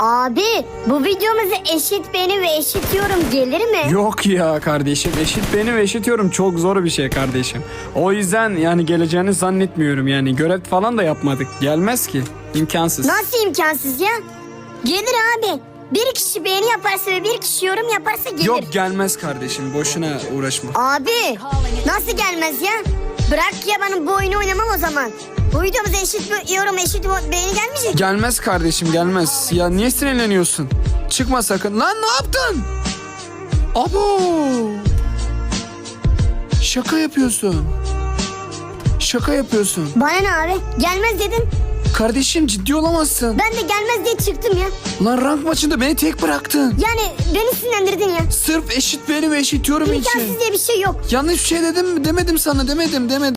Abi bu videomuza eşit beğeni ve eşit yorum gelir mi? Yok ya kardeşim eşit benim eşit yorum çok zor bir şey kardeşim. O yüzden yani geleceğini zannetmiyorum yani görev falan da yapmadık. Gelmez ki imkansız. Nasıl imkansız ya? Gelir abi. Bir kişi beğeni yaparsa ve bir kişi yorum yaparsa gelir. Yok gelmez kardeşim boşuna uğraşma. Abi nasıl gelmez ya? Bırak ya bana bu oyunu oynamam o zaman. Bu videomuza eşit bir yorum eşit bir beğeni gelmeyecek. Gelmez kardeşim gelmez. Ya niye sinirleniyorsun? Çıkma sakın. Lan ne yaptın? Abo. Şaka yapıyorsun. Şaka yapıyorsun. Bana ne abi? Gelmez dedin. Kardeşim ciddi olamazsın. Ben de gelmez diye çıktım ya. Lan rank maçında beni tek bıraktın. Yani beni sinirlendirdin ya. Sırf eşit benim eşit yorum için. İmkansız diye bir şey yok. Yanlış bir şey dedim mi? Demedim sana demedim demedim.